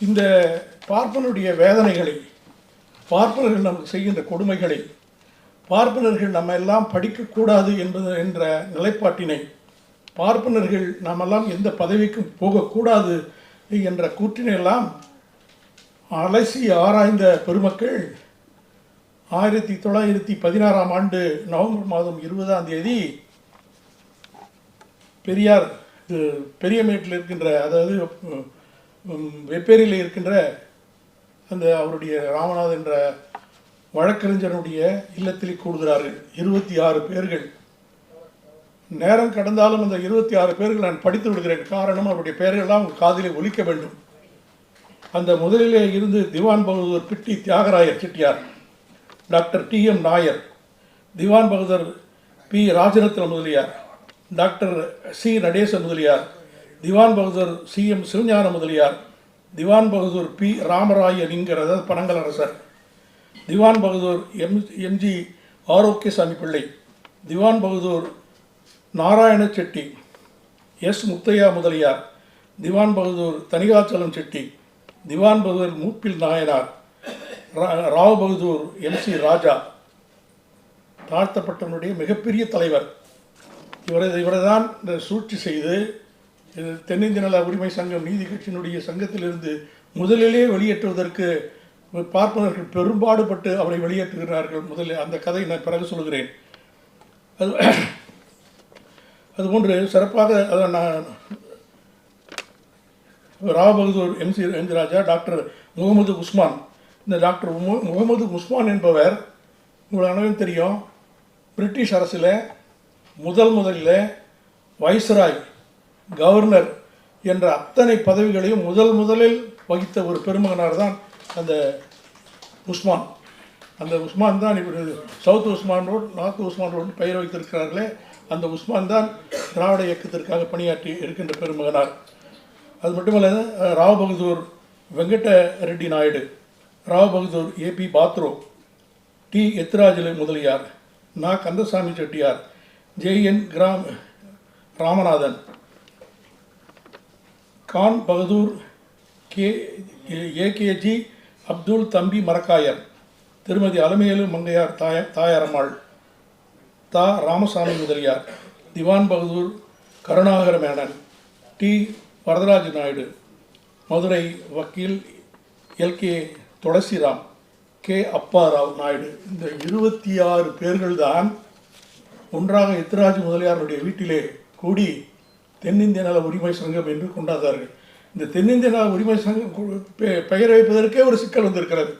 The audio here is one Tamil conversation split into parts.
இந்த பார்ப்பனுடைய வேதனைகளை பார்ப்பனர்கள் நமக்கு செய்கின்ற கொடுமைகளை பார்ப்பனர்கள் நம்ம எல்லாம் படிக்கக்கூடாது என்பது என்ற நிலைப்பாட்டினை பார்ப்பனர்கள் நாமெல்லாம் எந்த பதவிக்கும் போகக்கூடாது என்ற கூற்றினையெல்லாம் அலசி ஆராய்ந்த பெருமக்கள் ஆயிரத்தி தொள்ளாயிரத்தி பதினாறாம் ஆண்டு நவம்பர் மாதம் இருபதாம் தேதி பெரியார் இது பெரியமேட்டில் இருக்கின்ற அதாவது வெப்பேரியில் இருக்கின்ற அந்த அவருடைய ராமநாத் என்ற வழக்கறிஞருடைய இல்லத்தில் கூடுகிறார்கள். இருபத்தி ஆறு பேர்கள். நேரம் கடந்தாலும் அந்த இருபத்தி ஆறு பேர்கள் நான் படித்து விடுகிறேன். காரணம் அவருடைய பெயர்கள்லாம் உங்கள் காதிலே ஒலிக்க வேண்டும். அந்த முதலிலே இருந்து Diwan Bahadur Pitti Theagaraya Chettiar doctor T M Nair Diwan Bahadur P Rajaratna Mudaliar doctor C Natesa Mudaliar Diwan Bahadur C M Sivagnana Mudaliar Diwan Bahadur P ராமராயலிங்கிறத லிங்கர் பனங்கலரசர் Diwan Bahadur M MG Arokiasamy Pillai Diwan Bahadur Narayana Chetty S Muthiah Mudaliar Diwan Bahadur Thanikachalam Chetty. Diwan Bahadur Moopil Nayanar. ரா- ராவ் பகதூர் எம் சி ராஜா. தாழ்த்தப்பட்டவனுடைய மிகப்பெரிய தலைவர். இவரை இவரை தான் இந்த சூழ்ச்சி செய்து இது தென்னிந்திய நல உரிமை சங்கம் நீதி கட்சியினுடைய சங்கத்திலிருந்து முதலிலே வெளியேற்றுவதற்கு பார்ப்பனர்கள் பெரும்பாடுபட்டு அவரை வெளியேற்றுகிறார்கள் முதலில். அந்த கதை நான் பிறகு சொல்கிறேன். அது அதுபோன்று சிறப்பாக அதை நான் Rao Bahadur MC MG Raja doctor Muhammad Usman. இந்த டாக்டர் மு- முகமது உஸ்மான் என்பவர் உங்களுக்கு அனைவரும் தெரியும். பிரிட்டிஷ் அரசில் முதல் முதலில் வைஸ்ராய் கவர்னர் என்ற அத்தனை பதவிகளையும் முதல் முதலில் வகித்த ஒரு பெருமகனார் தான் அந்த உஸ்மான். அந்த உஸ்மான் தான் இப்படி south Usman road north Usman road பெயர் வைத்திருக்கிறார்களே. அந்த உஸ்மான் தான் திராவிட இயக்கத்திற்காக பணியாற்றி இருக்கின்ற பெருமகனார். அது மட்டுமல்ல ராவ் பகதூர் வெங்கட ரெட்டி நாயுடு ராவ் பகதூர் ஏபி பாத்ரோ டி எத்ராஜலு முதலியார் நா கந்தசாமி செட்டியார் ஜேஎன் கிராம் ராமநாதன் கான் பகதூர் கே ஏகேஜி அப்துல் தம்பி மரக்காயர் திருமதி அலமேலு மங்கையார் தாய தாயாரம்மாள் தா. ராமசாமி முதலியார் திவான் பகதூர் கருணாகர மேனன் டி. வரதராஜ நாயுடு மதுரை வக்கீல் எல்கே துளசிராம் கே. அப்பாராவ் நாயுடு. இந்த இருபத்தி ஆறு பேர்கள்தான் ஒன்றாக எத்திராஜ் முதலியாருடைய வீட்டிலே கூடி தென்னிந்திய நல உரிமை சங்கம் என்று கொண்டாந்தார்கள் இந்த தென்னிந்திய நல உரிமை சங்கம் பெயர் வைப்பதற்கே ஒரு சிக்கல் வந்திருக்கிறது.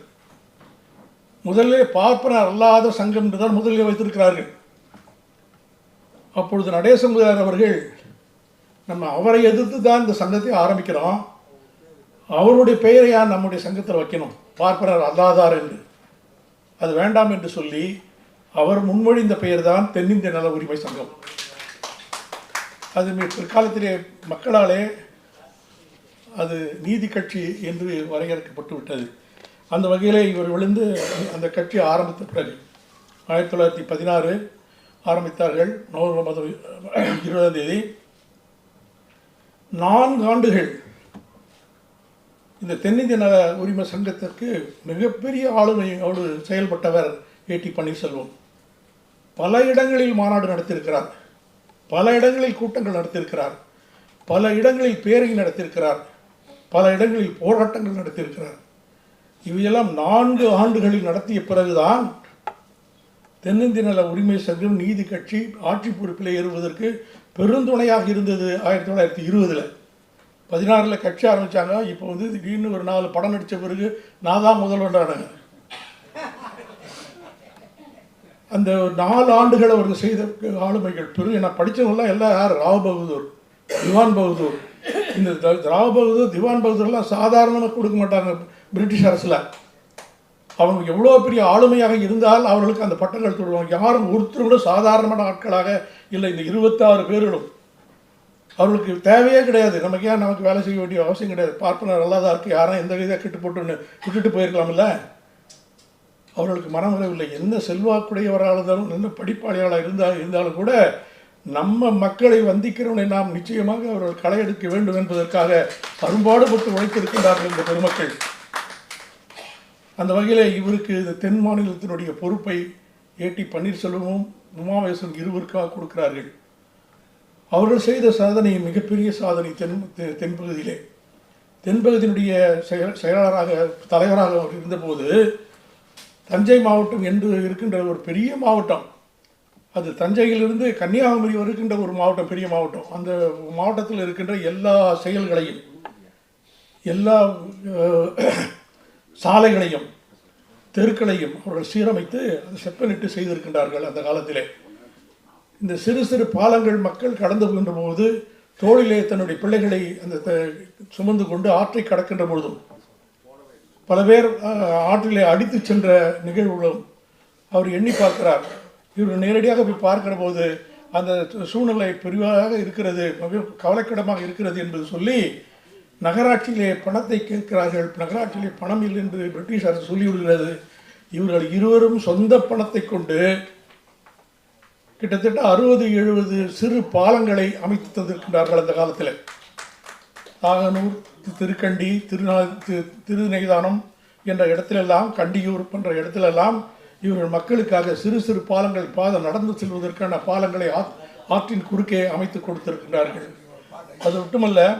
முதல்ல பார்ப்பனர் அல்லாத சங்கம் என்று தான் முதலில் வைத்திருக்கிறார்கள். அப்பொழுது நடேச முதலியார் அவர்கள் நம்ம அவரை எதிர்த்து தான் இந்த சங்கத்தை ஆரம்பிக்கிறோம். அவருடைய பெயரை யார் நம்முடைய சங்கத்தில் வைக்கணும்? பார்ப்பனர் அல்லாதார் என்று. அது வேண்டாம் என்று சொல்லி அவர் முன்மொழிந்த பெயர் தான் தென்னிந்திய நல உரிமை சங்கம். அது பிற்காலத்திலே மக்களாலே அது நீதி கட்சி என்று வரையறுக்கப்பட்டு விட்டது அந்த வகையிலே இவர் விழுந்து அந்த கட்சி ஆரம்பித்த பிறகு ஆயிரத்தி தொள்ளாயிரத்தி பதினாறு ஆரம்பித்தார்கள். நவம்பர் மாதம் இருபதாம் தேதி. நான்கு ஆண்டுகள் இந்த தென்னிந்திய நல உரிமை சங்கத்திற்கு மிகப்பெரிய ஆளுமையோடு செயல்பட்டவர் ஏடி பன்னீர்செல்வம். பல இடங்களில் மாநாடு நடத்தியிருக்கிறார். பல இடங்களில் கூட்டங்கள் நடத்தியிருக்கிறார். பல இடங்களில் பேரணி நடத்தியிருக்கிறார். பல இடங்களில் போராட்டங்கள் நடத்தியிருக்கிறார். இவையெல்லாம் நான்கு ஆண்டுகளில் நடத்திய பிறகுதான் தென்னிந்திய நல உரிமை சங்கம் நீதி கட்சி ஆட்சி பொறுப்பில் ஏறுவதற்கு பெருந்துணையாக இருந்தது ஆயிரத்தி தொள்ளாயிரத்தி இருபதில். பதினாறில் கட்சி ஆரம்பித்தாங்க இப்போ வந்து திடீர்னு ஒரு நாலு படம் நடித்த பிறகு நான் தான் முதல்வன்றானுங்க அந்த நாலு ஆண்டுகள் அவர்கள் செய்த ஆளுமைகள் பெரும் நான் படித்தவங்களாம் எல்லாம் யார்? ராவ் பகதூர் திவான் பகதூர். இந்த த- ராவ் பகதூர் திவான் பகதூர்லாம் சாதாரணமாக கொடுக்க மாட்டாங்க பிரிட்டிஷ் அரசில். அவங்க எவ்வளோ பெரிய ஆளுமையாக இருந்தால் அவர்களுக்கு அந்த பட்டங்கள் தொடுவாங்க. யாரும் ஒருத்தர் கூட சாதாரணமான ஆட்களாக இல்லை. இந்த இருபத்தாறு பேர்களும். அவர்களுக்கு தேவையே கிடையாது. நமக்கு ஏன் நமக்கு வேலை செய்ய வேண்டிய அவசியம் கிடையாது. பார்ப்பனர் நல்லா தான் இருக்குது யாரும் எந்த வித கெட்டு போட்டுன்னு விட்டுட்டு போயிருக்கலாம்ல? அவர்களுக்கு மனமுறவில்லை எந்த செல்வாக்குடையவராக இருந்தாலும் எந்த படிப்பாளிகளாக இருந்தால் இருந்தாலும் கூட நம்ம மக்களை வந்திக்கிறவனை நாம் நிச்சயமாக அவர்கள் களை எடுக்க வேண்டும் என்பதற்காக அரும்பாடுபட்டு உழைத்திருக்கின்றார்கள் இந்த பெருமக்கள். அந்த வகையில் இவருக்கு இந்த தென் மாநிலத்தினுடைய பொறுப்பை ஏடி பன்னீர்செல்வமும் உமாவேசன் இருவருக்காக கொடுக்கிறார்கள். அவர்கள் செய்த சாதனை மிகப்பெரிய சாதனை தென் தென்பகுதியிலே. தென்பகுதியினுடைய செயல் செயலாளராக தலைவராக அவர் இருந்தபோது தஞ்சை மாவட்டம் என்று இருக்கின்ற ஒரு பெரிய மாவட்டம். அது தஞ்சையிலிருந்து கன்னியாகுமரி வருகின்ற ஒரு மாவட்டம் பெரிய மாவட்டம். அந்த மாவட்டத்தில் இருக்கின்ற எல்லா செயல்களையும் எல்லா சாலைகளையும் தெருக்களையும் அவர்கள் சீரமைத்து செப்பனிட்டு செய்திருக்கின்றார்கள் அந்த காலத்திலே. இந்த சிறு சிறு பாலங்கள் மக்கள் கடந்து போகின்ற போது தோளிலே தன்னுடைய பிள்ளைகளை அந்த த- சுமந்து கொண்டு ஆற்றை கடக்கின்ற பொழுதும் பல பேர் ஆற்றிலே அடித்து சென்ற நிகழ்வுகளும் அவர் எண்ணி பார்க்கிறார். இவர் நேரடியாக போய் பார்க்கிற போது அந்த சூழ்நிலை பெரிதாக இருக்கிறது கவலைக்கிடமாக இருக்கிறது என்பது சொல்லி நகராட்சியிலே பணத்தை கேட்கிறார்கள். நகராட்சியிலே பணம் இல்லை என்று பிரிட்டிஷ் அரசு சொல்லிவிடுகிறது. இவர்கள் இருவரும் சொந்த பணத்தை கொண்டு கிட்டத்தட்ட அறுபது எழுபது சிறு பாலங்களை அமைத்து தந்திருக்கின்றார்கள் அந்த காலத்தில். ஆகனூர் திருக்கண்டி திருநா திருநெய்தானம் என்ற இடத்திலெல்லாம் கண்டியூர் போன்ற இடத்திலெல்லாம் இவர்கள் மக்களுக்காக சிறு சிறு பாலங்கள் பாதம் நடந்து செல்வதற்கான பாலங்களை ஆத்- ஆற்றின் குறுக்கே அமைத்து கொடுத்திருக்கின்றார்கள். அது மட்டுமல்ல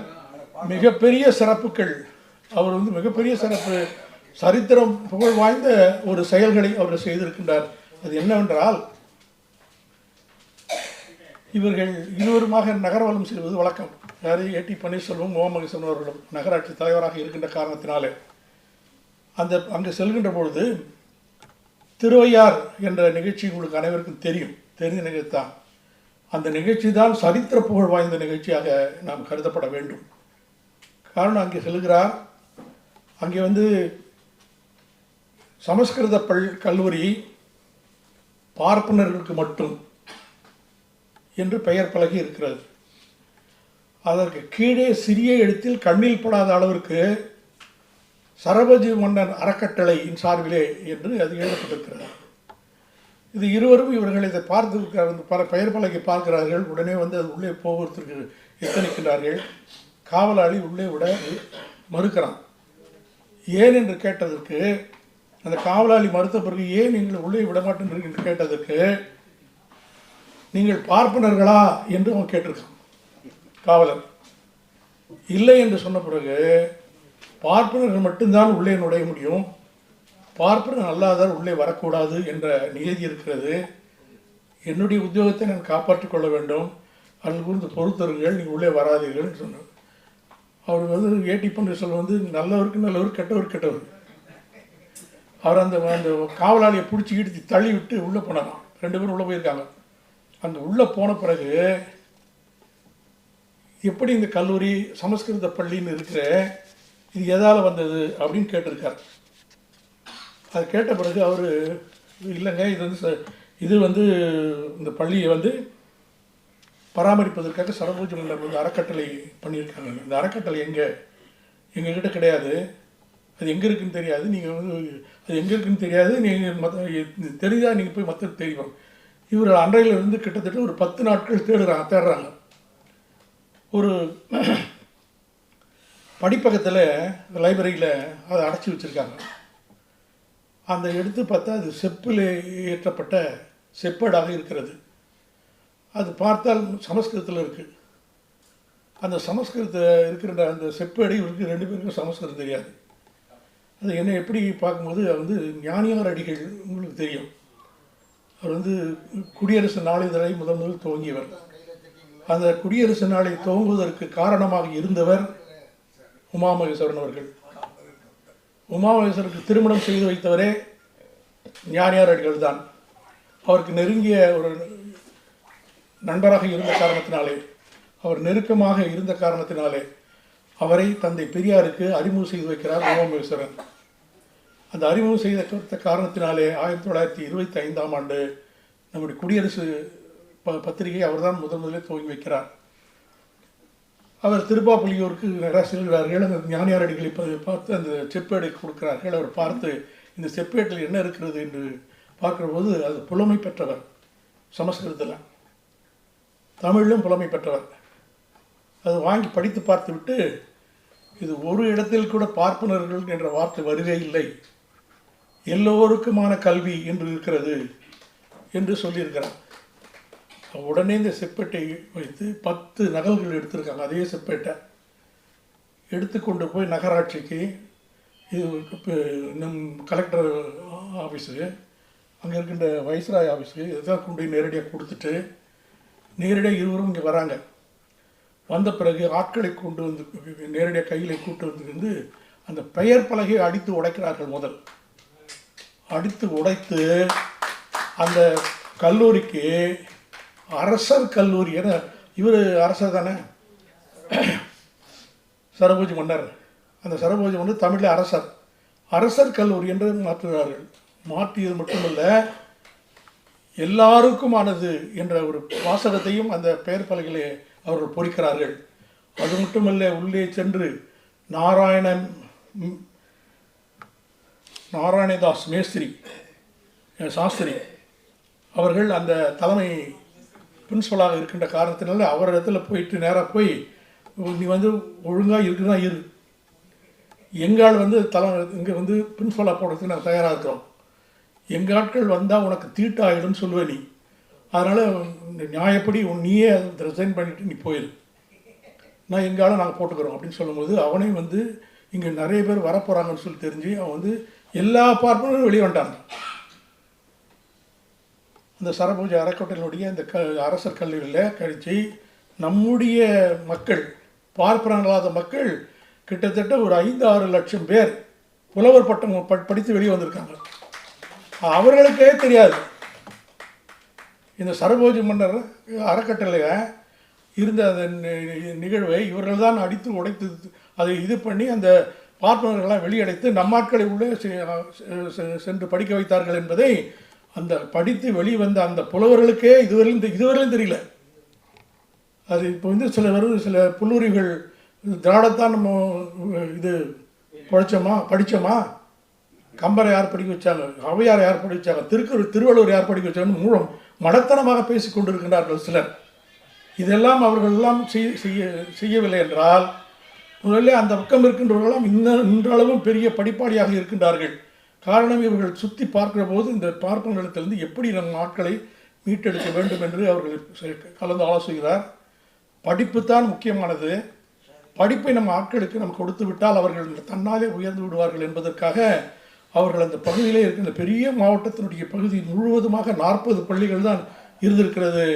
மிகப்பெரிய சிறப்புகள் அவர் வந்து மிகப்பெரிய சிறப்பு சரித்திரம் புகழ் வாய்ந்த ஒரு செயல்களை அவர் செய்திருக்கின்றார். அது என்னவென்றால் இவர்கள் இருவருமாக நகர்வலம் செல்வது வழக்கம். யாரு ஏடி பன்னீர்செல்வம் ஓமகேசன் அவர்களும் நகராட்சி தலைவராக இருக்கின்ற காரணத்தினாலே. அந்த அங்கே செல்கின்ற பொழுது திருவையார் என்ற நிகழ்ச்சி உங்களுக்கு அனைவருக்கும் தெரியும். தெரிந்த நிகழ்ச்சி தான் அந்த நிகழ்ச்சி தான் சரித்திர புகழ் வாய்ந்த நிகழ்ச்சியாக நாம் கருதப்பட வேண்டும். காரணம் அங்கே செல்கிறார். அங்கே வந்து சமஸ்கிருத பல் கல்லூரி பார்ப்பனர்களுக்கு மட்டும் என்று பெயர் பலகி இருக்கிறது. அதற்கு கீழே சிறிய எழுத்தில் கண்ணில் படாத அளவிற்கு சரபஜி மன்னன் அறக்கட்டளையின் சார்பிலே என்று அது எழுதப்பட்டிருக்கிறது. இது இருவரும் இவர்கள் இதை பார்த்து பல பெயர் பலகை பார்க்கிறார்கள். உடனே வந்து அது உள்ளே போவதற்கு எத்தனிக்கின்றார்கள் காவலாளி உள்ளே விட மறுக்கிறான். ஏன்? என்று கேட்டதற்கு அந்த காவலாளி மறுத்த பிறகு ஏன் நீங்கள் உள்ளே விட மாட்டேன் என்று கேட்டதற்கு நீங்கள் பார்ப்பனர்களா? என்று அவன் கேட்டிருக்கான். காவலர். இல்லை என்று சொன்ன பிறகு பார்ப்பனர்கள் மட்டும்தான் உள்ளே நுழைய முடியும். பார்ப்பனர் அல்லாதார் உள்ளே வரக்கூடாது என்ற நியதி இருக்கிறது. என்னுடைய உத்தியோகத்தை நான் காப்பாற்றிக் கொள்ள வேண்டும். அதில் குறித்து பொறுத்தருங்கள். நீங்கள் உள்ளே வராதீர்கள் சொன்னார். அவர் வந்து ஏடி பன்னீர்செல்வம் வந்து நல்லவருக்கு நல்லவர் கெட்டவர் கெட்டவர். அவர் அந்த அந்த காவலாளியை பிடிச்சி இடித்து தள்ளி விட்டு உள்ளே போனாராம். ரெண்டு பேரும் உள்ளே போயிருக்காங்க. அங்கே உள்ளே போன பிறகு எப்படி இந்த கல்லூரி சமஸ்கிருத பள்ளின்னு இருக்கிற இது எதால் வந்தது அப்படின்னு கேட்டிருக்கார். அது கேட்ட பிறகு அவர் இல்லைங்க இது வந்து ச- இது வந்து இந்த பள்ளியை வந்து பராமரிப்பதற்காக சரபூஜ வந்து அறக்கட்டளை பண்ணியிருக்காங்க. இந்த அறக்கட்டளை எங்கே? எங்ககிட்ட கிடையாது. அது எங்கே இருக்குன்னு தெரியாது. நீங்கள் வந்து அது எங்கே இருக்குன்னு தெரியாது. நீங்கள் மற்ற தெரிஞ்சால் நீங்கள் போய் மற்ற தெரியும். இவர் அன்றையிலிருந்து கிட்டத்தட்ட ஒரு பத்து நாட்கள் தேடுறாங்க தேடுறாங்க. ஒரு படிப்பகத்தில் லைப்ரரியில் அதை அடைச்சி வச்சுருக்காங்க. அந்த எடுத்து பார்த்தா அது செப்பில் ஏற்றப்பட்ட செப்பேடாக இருக்கிறது. அது பார்த்தால் சமஸ்கிருதத்தில் இருக்குது அந்த சமஸ்கிருத இருக்கிற அந்த செப்பேடி இவருக்கு ரெண்டு பேருக்கும் சமஸ்கிருதம் தெரியாது. அது என்ன எப்படி பார்க்கும்போது அது வந்து ஞானியார் அடிகள் உங்களுக்கு தெரியும். அவர் வந்து குடியரசு நாளிதழை முதன் முதல் துவங்கியவர். அந்த குடியரசு நாளை துவங்குவதற்கு காரணமாக இருந்தவர் உமாமகேஸ்வரன் அவர்கள். உமாமகேஸ்வரனுக்கு திருமணம் செய்து வைத்தவரே ஞானியார் அடிகள் தான் அவருக்கு நெருங்கிய ஒரு நண்பராக இருந்த காரணத்தினாலே அவர் நெருக்கமாக இருந்த காரணத்தினாலே அவரை தந்தை பெரியாருக்கு அறிமுகம் செய்து வைக்கிறார் உமாமகேஸ்வரன். அந்த அறிமுகம் செய்த காரணத்தினாலே ஆயிரத்தி தொள்ளாயிரத்தி இருபத்தி ஐந்தாம் ஆண்டு நம்முடைய குடியரசு ப பத்திரிகை அவர்தான் முதன் முதலில் துவங்கி வைக்கிறார். அவர் திருப்பாப்புலியூருக்கு நிறைய செல்கிறார்கள் அந்த ஞானியார் அடிகளை பார்த்து அந்த செப்பேடை கொடுக்கிறார்கள். அவர் பார்த்து இந்த செப்பேட்டில் என்ன இருக்கிறது என்று பார்க்கும்போது போது அது புலமை பெற்றவர் சமஸ்கிருதத்தில். தமிழிலும் புலமை பெற்றவர். அது வாங்கி படித்து பார்த்துவிட்டு இது ஒரு இடத்தில் கூட பார்ப்பனர்கள் என்ற வார்த்தை வருவே இல்லை. எல்லோருக்குமான கல்வி என்று இருக்கிறது என்று சொல்லியிருக்கிறார். உடனே இந்த செப்பேட்டை வைத்து பத்து நகல்கள் எடுத்திருக்காங்க. அதே செப்பேட்டை எடுத்துக்கொண்டு போய் நகராட்சிக்கு இது இப்போ நம் கலெக்டர் ஆஃபீஸுக்கு அங்கே இருக்கின்ற வைஸ்ராய் ஆஃபீஸுக்கு இதெல்லாம் கொண்டு போய் நேரடியாக கொடுத்துட்டு நேரடியாக இருவரும் இங்கே வராங்க. வந்த பிறகு ஆட்களை கொண்டு வந்து நேரடியாக கையில் கூட்டு வந்து வந்து அந்த பெயர் பலகையை அடித்து உடைக்கிறார்கள் முதல். அடித்து உடைத்து அந்த கல்லூரிக்கு அரசர் கல்லூரி. ஏன்னா இவர் அரசர் தானே? சரபோஜி மன்னர். அந்த சரபோஜி மன்னர் தமிழில் அரசர். அரசர் கல்லூரி என்று மாற்றுகிறார்கள். மாற்றியது மட்டுமல்ல எல்லாருக்குமானது என்ற ஒரு வாசகத்தையும் அந்த பெயர் பலகையிலே அவர்கள் பொறிக்கிறார்கள். அது மட்டுமல்ல உள்ளே சென்று நாராயணன் நாராயணதாஸ் மேஸ்திரி சாஸ்திரி அவர்கள் அந்த தலைமை பிரின்ஸிபலாக இருக்கின்ற காரணத்தினால அவரிடத்துல போயிட்டு நேராக போய் நீ வந்து ஒழுங்காக இருக்குதா இரு. எங்கால் வந்து தலை இங்கே வந்து பிரின்ஸிபலாக போடுறதுக்கு நாங்கள் தயாராக இருக்கிறோம். எங்கள் ஆட்கள் வந்தால் உனக்கு தீட்டாயிடும்னு சொல்லுவேன் நீ. அதனால் நியாயப்படி உன் நீயே ரிசைன் பண்ணிவிட்டு நீ போயிரு. நான் எங்காலும் நாங்கள் போட்டுக்கிறோம் அப்படின்னு சொல்லும்போது அவனையும் வந்து இங்கே நிறைய பேர் வரப்போகிறாங்கன்னு சொல்லி தெரிஞ்சு அவன் வந்து எல்லா பார்ப்பனும் வெளியே வந்துட்டாங்க. அந்த சரபூஜை அறக்கட்டளையினுடைய அந்த க அரசர் கல்லூரியில் கழிச்சு நம்முடைய மக்கள் பார்ப்பனர்களாத மக்கள் கிட்டத்தட்ட ஒரு ஐந்து ஆறு லட்சம் பேர் புலவர் பட்டம் ப- படித்து வெளியே வந்திருக்காங்க. அவர்களுக்கே தெரியாது. இந்த சரபோஜி மன்னர் அறக்கட்டளையை இருந்த அந்த நிகழ்வை இவர்கள் தான் அடித்து உடைத்து அதை இது பண்ணி அந்த பார்ப்பனர்களெல்லாம் வெளியடைத்து நம்மாட்களை உள்ளே செ- சென்று படிக்க வைத்தார்கள் என்பதை அந்த படித்து வெளிவந்த அந்த புலவர்களுக்கே இதுவரையிலும் தெ- இதுவரையிலும் தெரியல. அது இப்போ வந்து சில வரும் சில புல்லூரிகள் திராடத்தான் நம்ம இது படித்தோமா படித்தோமா கம்பரை யார் படிக்க வச்சாங்க? ஔவையார் யார் படிக்க வச்சாங்க? திருக்குறள் திருவள்ளுவர் யார் படிக்க வச்சாங்கன்னு மூலம் மடத்தனமாக பேசி கொண்டிருக்கின்றார்கள் சிலர். இதெல்லாம் அவர்கள் எல்லாம் செய்ய செய்ய செய்யவில்லை என்றால் முதல்ல அந்த பக்கம் இருக்கின்றவர்களெல்லாம் இன்ன இன்றளவும் பெரிய படிப்பாளியாக இருக்கின்றார்கள். காரணம் இவர்கள் சுற்றி பார்க்கிற போது இந்த பார்ப்பனிடத்திலிருந்து எப்படி நம் ஆட்களை மீட்டெடுக்க வேண்டும் என்று அவர்கள் கலந்து ஆலோசிக்கிறார். படிப்பு தான் முக்கியமானது. படிப்பை நம்ம ஆட்களுக்கு நம்ம கொடுத்து விட்டால் அவர்கள் தன்னாலே உயர்ந்து விடுவார்கள் என்பதற்காக அவர்கள் அந்த பகுதியிலே இருக்கின்ற பெரிய மாவட்டத்தினுடைய பகுதி முழுவதுமாக நாற்பது பள்ளிகள் தான் இருந்திருக்கிறது.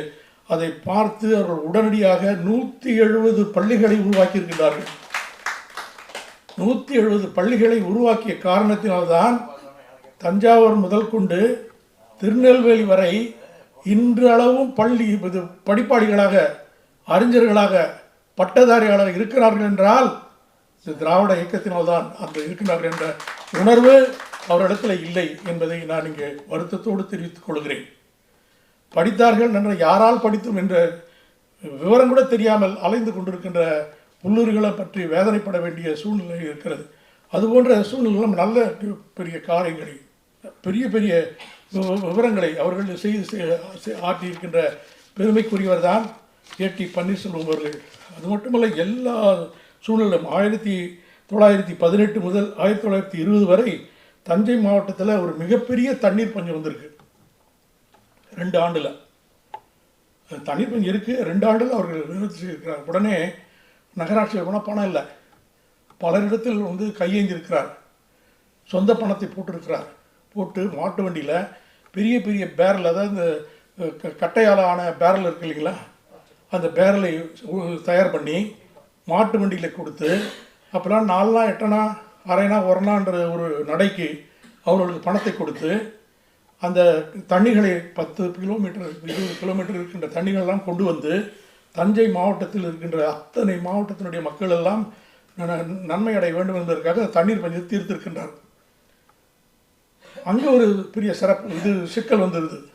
அதை பார்த்து அவர்கள் உடனடியாக நூற்றி எழுபது பள்ளிகளை உருவாக்கியிருக்கிறார்கள் நூற்றி எழுபது பள்ளிகளை உருவாக்கிய காரணத்தினால்தான் தஞ்சாவூர் முதல் கொண்டு திருநெல்வேலி வரை இன்றளவும் பள்ளி இது படிப்பாளிகளாக அறிஞர்களாக பட்டதாரிகளாக இருக்கிறார்கள் என்றால் இந்த திராவிட இயக்கத்தினால்தான் அந்த இருக்கிறார்கள் என்ற உணர்வு அவரிடத்தில் இல்லை என்பதை நான் இங்கே வருத்தத்தோடு தெரிவித்துக் கொள்கிறேன். படித்தார்கள் என்ற யாரால் படித்தோம் என்ற விவரம் கூட தெரியாமல் அலைந்து கொண்டிருக்கின்ற உள்ளூர்களை பற்றி வேதனைப்பட வேண்டிய சூழ்நிலை இருக்கிறது. அதுபோன்ற சூழ்நிலை நல்ல பெரிய காரியங்களை பெரிய பெரிய வி- விவரங்களை அவர்கள் செய்து செ- ஆற்றியிருக்கின்ற பெருமைக்குரியவர் தான் ஏடி பன்னீர்செல்வம் அவர்கள். அது மட்டுமல்ல எல்லா சூழலும் ஆயிரத்தி தொள்ளாயிரத்தி பதினெட்டு முதல் ஆயிரத்தி தொள்ளாயிரத்தி இருபது வரை தஞ்சை மாவட்டத்தில் ஒரு மிகப்பெரிய தண்ணீர் பஞ்சம் வந்திருக்கு. ரெண்டு ஆண்டில். தண்ணீர் பஞ்சம் இருக்குது ரெண்டு ஆண்டில் அவர்கள் நிறுத்தியிருக்கிறார் உடனே நகராட்சியில் போனால் பணம் இல்லை. பலரிடத்தில் வந்து கையேந்திருக்கிறார். சொந்த பணத்தை போட்டிருக்கிறார். போட்டு மாட்டு வண்டியில் பெரிய பெரிய பேரல் அதாவது இந்த க- கட்டையால் ஆன பேரல் இருக்கு இல்லைங்களா? அந்த பேரலை தயார் பண்ணி மாட்டு வண்டியில் கொடுத்து அப்போலாம் நாலுனா எட்டனா அரைனா ஒரணான்ற ஒரு நடைக்கு அவர்களுக்கு பணத்தை கொடுத்து அந்த தண்ணிகளை பத்து கிலோமீட்டர் இருபது கிலோமீட்டர் இருக்கின்ற தண்ணிகளெல்லாம் கொண்டு வந்து தஞ்சை மாவட்டத்தில் இருக்கின்ற அத்தனை மாவட்டத்தினுடைய மக்கள் எல்லாம் ந- நன்மை அடைய வேண்டும் என்பதற்காக தண்ணீர் பஞ்சத்தை தீர்த்திருக்கின்றார் அங்கே ஒரு பெரிய சிறப்பு இது சிக்கல் வந்துடுது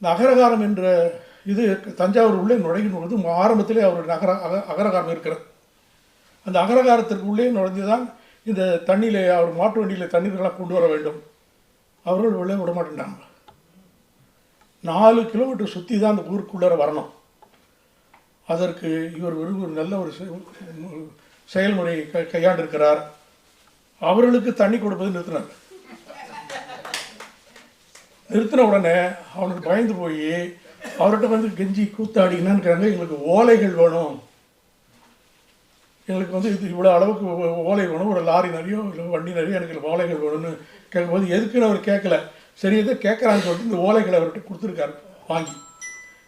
இந்த அகரகாரம் என்ற இது தஞ்சாவூர் உள்ளே நுழையும் பொழுது ஆரம்பத்திலே அவர் நகர அக அகரகாரம் இருக்கிறது. அந்த அகரகாரத்திற்கு உள்ளே நுழைஞ்சுதான் இந்த தண்ணியில் அவர் மாட்டு வண்டியில் தண்ணீர்களாக கொண்டு வர வேண்டும். அவர்கள் உள்ளே விட மாட்டேன்டாங்க நாலு கிலோமீட்டர் சுற்றி தான் அந்த ஊருக்குள்ளே வரணும். அதற்கு இவர் ஒரு நல்ல ஒரு செ- செயல்முறையை க கையாண்டிருக்கிறார். அவர்களுக்கு தண்ணி கொடுப்பது நிறுத்தினார். நிறுத்தின உடனே அவனுக்கு பயந்து போய் அவர்கிட்ட வந்து கெஞ்சி கூத்தாடி என்னன்னுக்கிறாங்க எங்களுக்கு ஓலைகள் வேணும். எங்களுக்கு வந்து இது இவ்வளோ அளவுக்கு ஓ- ஓலை வேணும். ஒரு லாரி நிறையோ இல்லை வண்டி நிறைய எனக்கு ஓலைகள் வேணும்னு கேட்கும்போது எதுக்குன்னு அவர் கேட்கல. சரி எதை கேட்குறான்னு சொல்லிட்டு இந்த ஓலைகளை அவர்கிட்ட கொடுத்துருக்காரு வாங்கி.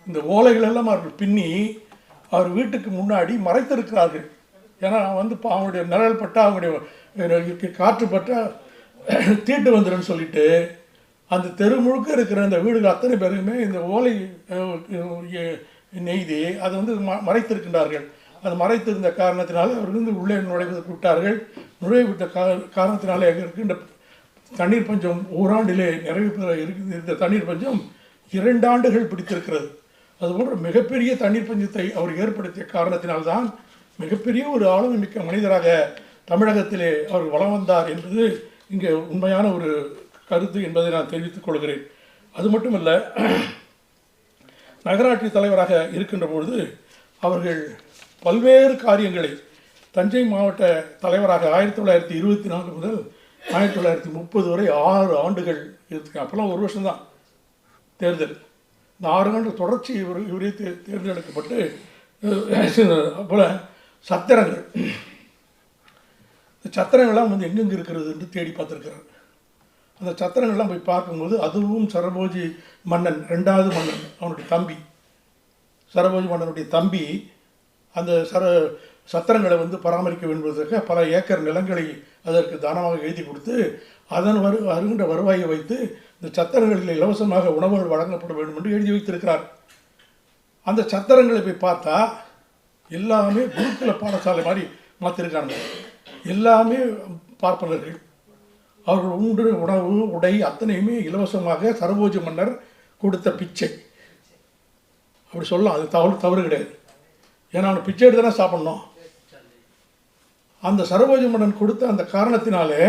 இந்த ஓலைகள் எல்லாம் அவர்கள் பின்னி அவர் வீட்டுக்கு முன்னாடி மறைத்திருக்கிறார்கள். ஏன்னா வந்து பா- அவங்களுடைய நிழல் பட்டா அவங்களுடைய காற்று பட்டா தீட்டு வந்துடும் சொல்லிட்டு அந்த தெரு முழுக்க இருக்கிற அந்த வீடுகள் அத்தனை பேருமே இந்த ஓலை நெய்தி அதை வந்து ம மறைத்திருக்கின்றார்கள். அது மறைத்திருந்த காரணத்தினால் அவர்கள் வந்து உள்ளே நுழைவதற்கு விட்டார்கள் நுழைய விட்ட கா காரணத்தினாலே அங்கே இருக்கின்ற தண்ணீர் பஞ்சம் ஓராண்டிலே நிறைவு பெற இருக்குது இந்த தண்ணீர் பஞ்சம் இரண்டு ஆண்டுகள் பிடித்திருக்கிறது. அதுபோன்ற மிகப்பெரிய தண்ணீர் பஞ்சத்தை அவர் ஏற்படுத்திய காரணத்தினால்தான் மிகப்பெரிய ஒரு ஆளுமை மிக்க மனிதராக தமிழகத்திலே அவர் வளம் வந்தார் என்பது இங்கே உண்மையான ஒரு கருத்து என்பதை நான் தெரிவித்துக் கொள்கிறேன். அது மட்டுமல்ல நகராட்சி தலைவராக இருக்கின்ற பொழுது அவர்கள் பல்வேறு காரியங்களை தஞ்சை மாவட்ட தலைவராக ஆயிரத்தி தொள்ளாயிரத்தி இருபத்தி நாலு முதல் ஆயிரத்தி தொள்ளாயிரத்தி முப்பது வரை ஆறு ஆண்டுகள் இருக்கு அப்போல்லாம் ஒரு வருஷம்தான் தேர்தல். இந்த ஆறு ஆண்டு தொடர்ச்சி இவர் இவரே தே தேர்ந்தெடுக்கப்பட்டு அப்போல சத்திரங்கள். இந்த சத்திரங்கள்லாம் வந்து எங்கெங்கே இருக்கிறது என்று தேடி பார்த்துருக்கிறார். அந்த சத்திரங்கள்லாம் போய் பார்க்கும்போது அதுவும் சரபோஜி மன்னன் ரெண்டாவது மன்னன் அவனுடைய தம்பி. சரபோஜி மன்னனுடைய தம்பி அந்த சர சத்திரங்களை வந்து பராமரிக்க வேண்டுவதற்கு பல ஏக்கர் நிலங்களை அதற்கு தானமாக எழுதி கொடுத்து அதன் வரு வருகின்ற வருவாயை வைத்து இந்த சத்திரங்களில் இலவசமாக உணவுகள் வழங்கப்பட வேண்டும் என்று எழுதி வைத்திருக்கிறார். அந்த சத்திரங்களை போய் பார்த்தா எல்லாமே குருகுல பாடசாலை மாதிரி மாற்றிருக்காங்க எல்லாமே பார்ப்பனர்கள். அவர்கள் உண்டு உணவு உடை அத்தனையுமே இலவசமாக சரபோஜி மன்னர் கொடுத்த பிச்சை. அப்படி சொல்லலாம். அது தவறு தவறு கிடையாது. ஏன்னா அவன் பிச்சை எடுத்து தானே சாப்பிட்ணும். அந்த சரபோஜி மன்னன் கொடுத்த அந்த காரணத்தினாலே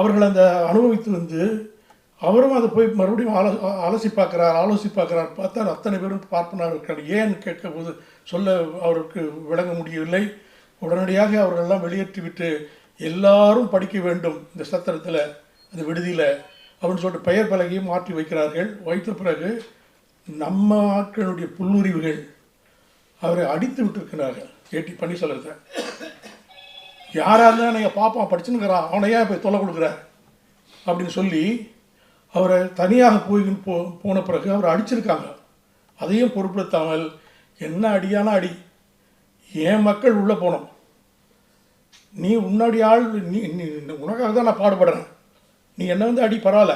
அவர்கள் அந்த அனுபவித்து வந்து அவரும் அதை போய் மறுபடியும் ஆலோ அலசி பார்க்குறார் ஆலோசி பார்க்குறார். பார்த்தா அத்தனை பேரும் பார்ப்பனர் ஏன் ஏன்னு போது சொல்ல அவருக்கு விளங்க முடியவில்லை. உடனடியாக அவர்களெல்லாம் வெளியேற்றிவிட்டு எல்லாரும் படிக்க வேண்டும் இந்த சத்திரத்தில் அந்த விடுதியில் அப்படின்னு சொல்லிட்டு பெயர் பலகையும் மாற்றி வைக்கிறார்கள். வைத்த பிறகு நம்ம ஆட்களுடைய புல்லுரிவுகள் அவரை அடித்து விட்டுருக்கிறார்கள். ஏடி பன்னீர்செல்வத்தை. யாராக இருந்தால் நீங்கள் பாப்பா படிச்சுன்னுக்கிறான் அவனை ஏன் போய் தொலை கொடுக்குற? அப்படின்னு சொல்லி அவரை தனியாக போய் போ போன பிறகு அவரை அடிச்சிருக்காங்க. அதையும் பொருட்படுத்தாமல் என்ன அடியான அடி? என் மக்கள் உள்ளே போனோம்? நீ உன்னாடி ஆள் நீ நீ உனக்காக தான் நான் பாடுபடுறேன். நீ என்ன வந்து அடி பரவாயில்ல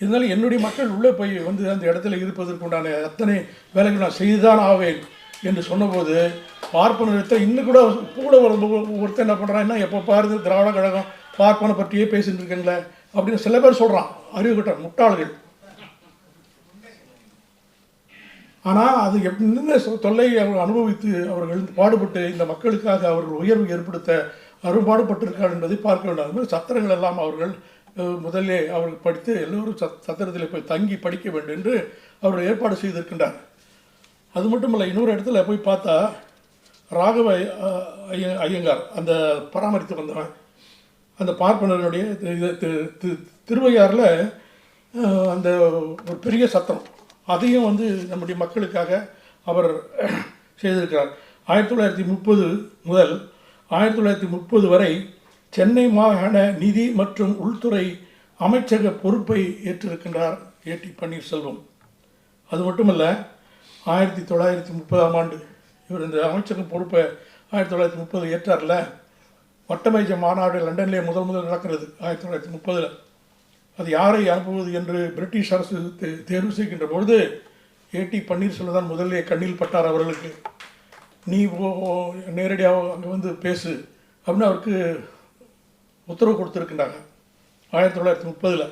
இருந்தாலும் என்னுடைய மக்கள் உள்ளே போய் வந்து அந்த இடத்துல இருப்பதற்கு உண்டான அத்தனை வேலைகள் நான் செய்துதான் ஆவேன் என்று சொன்னபோது பார்ப்பனத்தை இன்னும் கூட கூட ஒரு ஒருத்தர் என்ன பண்ணுறான்னா எப்போ பாருது திராவிட கழகம் பார்ப்பனை பற்றியே பேசிட்டு இருக்கீங்களே அப்படின்னு சில பேர் சொல்கிறான் அறிவு கட்ட முட்டாள்கள். ஆனால் அது என்ன தொல்லையை அவர்கள் அனுபவித்து அவர்கள் பாடுபட்டு இந்த மக்களுக்காக அவர்கள் உயர்வு ஏற்படுத்த அரும்பாடுபட்டிருக்கார் என்பதை பார்க்க வேண்டும். அது மாதிரி சத்திரங்கள் எல்லாம் அவர்கள் முதலே முதல்லே அவர்கள் படித்து எல்லோரும் சத் சத்திரத்தில் போய் தங்கி படிக்க வேண்டும் என்று அவர்கள் ஏற்பாடு செய்திருக்கின்றார். அது மட்டுமல்ல இன்னொரு இடத்துல போய் பார்த்தா ராகவ ஐயங்கார் அந்த பராமரித்து வந்தவன் அந்த பார்ப்பனருடைய இது தி- திருவையாறில் அந்த ஒரு பெரிய சத்திரம். அதையும் வந்து நம்முடைய மக்களுக்காக அவர் செய்திருக்கிறார். ஆயிரத்தி தொள்ளாயிரத்தி முப்பது முதல் ஆயிரத்தி தொள்ளாயிரத்தி முப்பது வரை சென்னை மாகாண நிதி மற்றும் உள்துறை அமைச்சக பொறுப்பை ஏற்றிருக்கின்றார் ஏடி பன்னீர்செல்வம். அது மட்டுமல்ல ஆயிரத்தி தொள்ளாயிரத்தி முப்பதாம் ஆண்டு இவர் இந்த அமைச்சக பொறுப்பை ஆயிரத்தி தொள்ளாயிரத்தி முப்பது ஏற்றார்ல? வட்டமேஜ மாநாடு லண்டன்லேயே முதல் முதல் நடக்கிறது ஆயிரத்தி தொள்ளாயிரத்தி முப்பதில். அது யாரை அனுப்புவது என்று பிரிட்டிஷ் அரசு தேர்வு செய்கின்ற பொழுது ஏடி பன்னீர்செல்வம் தான் முதல்ல கண்ணில் பட்டார் அவர்களுக்கு. நீ நேரடியாக அங்கே வந்து பேசு அப்படின்னு அவருக்கு உத்தரவு கொடுத்துருக்கின்றாங்க. ஆயிரத்தி தொள்ளாயிரத்தி முப்பதில்.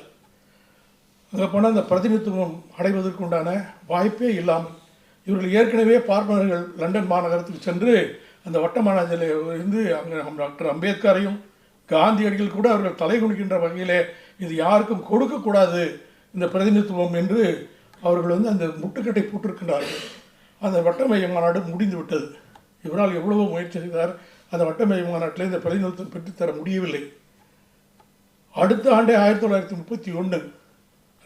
அங்கே போனால் அந்த பிரதிநிதித்துவம் அடைவதற்கு உண்டான வாய்ப்பே இல்லாமல் இவர்கள் ஏற்கனவே பார்ப்பனர்கள் லண்டன் மாநகரத்துக்கு சென்று அந்த வட்ட மாநகரில் இருந்து அங்கே டாக்டர் அம்பேத்கரையும் காந்தியடிகள் கூட அவர்கள் தலை குனிக்கின்ற வகையிலே இது யாருக்கும் கொடுக்கக்கூடாது இந்த பிரதிநிதித்துவம் என்று அவர்கள் வந்து அந்த முட்டுக்கட்டை போட்டிருக்கின்றார்கள். அந்த வட்டமய மாநாடு முடிந்து விட்டது இவரால் எவ்வளவோ முயற்சி செய்தார். அந்த வட்டமய மாநாட்டில் இந்த பிரதிநிதித்துவம் பெற்றுத்தர முடியவில்லை. அடுத்த ஆண்டே ஆயிரத்தி தொள்ளாயிரத்தி முப்பத்தி ஒன்று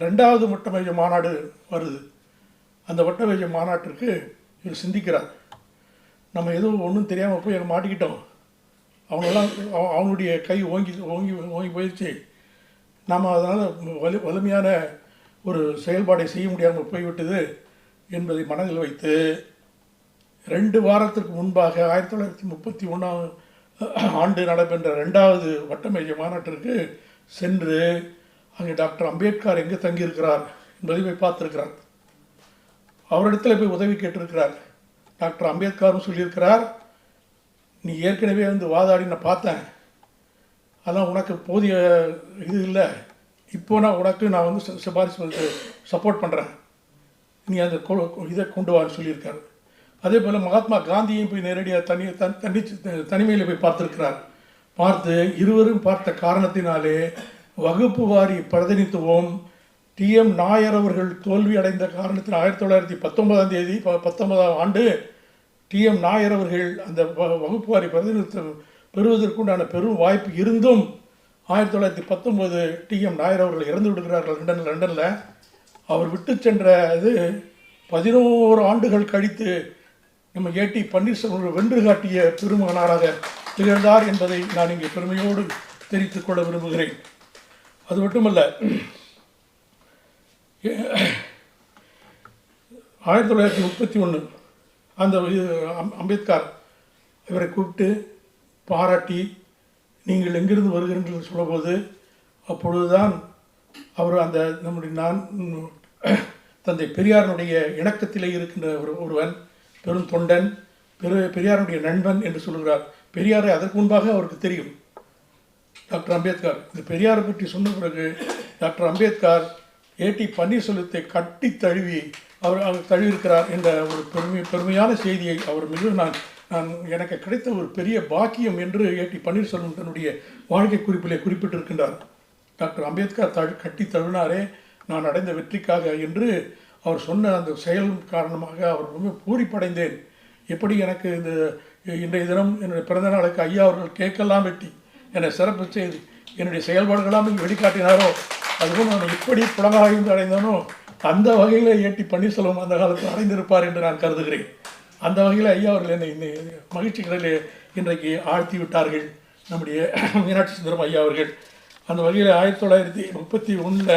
ரெண்டாவது வட்டமய மாநாடு வருது. அந்த வட்டமய மாநாட்டிற்கு இவர் சிந்திக்கிறார். நம்ம எதுவும் ஒன்றும் தெரியாமல் போய் மாட்டிக்கிட்டோம். அவங்கெல்லாம் அவனுடைய கை ஓங்கி ஓங்கி ஓங்கி போயிடுச்சு நாம் அதனால் வலு வலிமையான ஒரு செயல்பாடை செய்ய முடியாமல் போய்விட்டது என்பதை மனதில் வைத்து ரெண்டு வாரத்திற்கு முன்பாக ஆயிரத்தி தொள்ளாயிரத்தி முப்பத்தி ஒன்றாம் ஆண்டு நடைபெற்ற ரெண்டாவது வட்டமேஜ மாநாட்டிற்கு சென்று அங்கே டாக்டர் அம்பேத்கர் எங்கே தங்கியிருக்கிறார் என்பதை போய் பார்த்துருக்கிறார். அவரிடத்தில் போய் உதவி கேட்டிருக்கிறார். டாக்டர் அம்பேத்கரும் சொல்லியிருக்கிறார் நீ ஏற்கனவே வந்து வாதாடி நான் பார்த்தேன். அதான் உனக்கு போதிய இது இல்லை. இப்போ நான் உனக்கு நான் வந்து சிபாரிசு வந்து சப்போர்ட் பண்ணுறேன் நீ அந்த கொ- இதை கொண்டு வான்னு சொல்லியிருக்காரு. அதே போல் மகாத்மா காந்தியையும் போய் நேரடியாக தனி தன் தனி தனிமையில் போய் பார்த்துருக்கிறார். பார்த்து இருவரும் பார்த்த காரணத்தினாலே வகுப்பு வாரி பிரதிநிதித்துவம் டிஎம் நாயர் அவர்கள் தோல்வி அடைந்த காரணத்தில் ஆயிரத்தி தொள்ளாயிரத்தி பத்தொன்பதாம் தேதி பத்தொன்பதாம் ஆண்டு டிஎம் நாயர் அவர்கள் அந்த வ- வகுப்பு வாரி பிரதிநிதித்துவம் பெறுவதற்குண்டான பெரும் வாய்ப்பு இருந்தும் ஆயிரத்தி தொள்ளாயிரத்தி பத்தொம்போது டிஎம் நாயர் அவர்கள் இறந்து விடுகிறார்கள் லண்டன் லண்டனில். அவர் விட்டு சென்ற இது பதினோரு ஆண்டுகள் கழித்து நம்ம ஏடி பன்னீர்செல்வம் வென்று காட்டிய பெருமகனாராக திகழ்ந்தார் என்பதை நான் இங்கே பெருமையோடு தெரிவித்துக் கொள்ள விரும்புகிறேன். அது மட்டுமல்ல ஆயிரத்தி தொள்ளாயிரத்தி முப்பத்தி ஒன்று அந்த அம்- அம்பேத்கர் இவரை கூப்பிட்டு பாராட்டி நீங்கள் எங்கிருந்து வருகிறீர்கள் சொல்லும்போது அப்பொழுதுதான் அவர் அந்த நம்முடைய நான் தந்தை பெரியாருடைய இணக்கத்திலே இருக்கின்ற ஒரு ஒருவன் பெரும் தொண்டன் பெரு பெரியாருடைய நண்பன் என்று சொல்கிறார் பெரியாரை அதற்கு முன்பாக அவருக்கு தெரியும். டாக்டர் அம்பேத்கர். இந்த பெரியாரை பற்றி சொன்ன பிறகு டாக்டர் அம்பேத்கர் ஏடி பன்னீர்செல்வத்தை கட்டி தழுவி அவர் அவர் தழுவியிருக்கிறார் என்ற ஒரு பெருமை பெருமையான செய்தியை அவர் மிக நான் நான் எனக்கு கிடைத்த ஒரு பெரிய பாக்கியம் என்று ஏடி பன்னீர்செல்வம் தன்னுடைய வாழ்க்கை குறிப்பிலே குறிப்பிட்டிருக்கின்றார். டாக்டர் அம்பேத்கர் தழு கட்டி தழுவினாரே நான் அடைந்த வெற்றிக்காக என்று அவர் சொன்ன அந்த செயல் காரணமாக அவர் ரொம்ப பூரிப்படைந்தேன். எப்படி எனக்கு இந்த இன்றைய தினம் என்னுடைய பிறந்த நாளுக்கு ஐயா அவர்கள் கேட்கலாம் வெட்டி என்னை சிறப்பு செய்து என்னுடைய செயல்பாடுகளாம் வெளிக்காட்டினாரோ அதுவும் நான் எப்படி புலங்காய்ந்து அடைந்தானோ அந்த வகையில் ஏட்டி பன்னீர்செல்வம் அந்த காலத்தில் அடைந்திருப்பார் என்று நான் கருதுகிறேன். அந்த வகையில் ஐயா அவர்கள் என்னை இந்த மகிழ்ச்சி கடலில் இன்றைக்கு ஆழ்த்தி விட்டார்கள். நம்முடைய மீனாட்சி சுந்தரம் ஐயா அவர்கள். அந்த வகையில் ஆயிரத்தி தொள்ளாயிரத்தி முப்பத்தி ஒன்றில்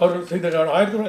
அவர்கள் செய்த ஆயிரத்தி தொள்ளாயிரத்தி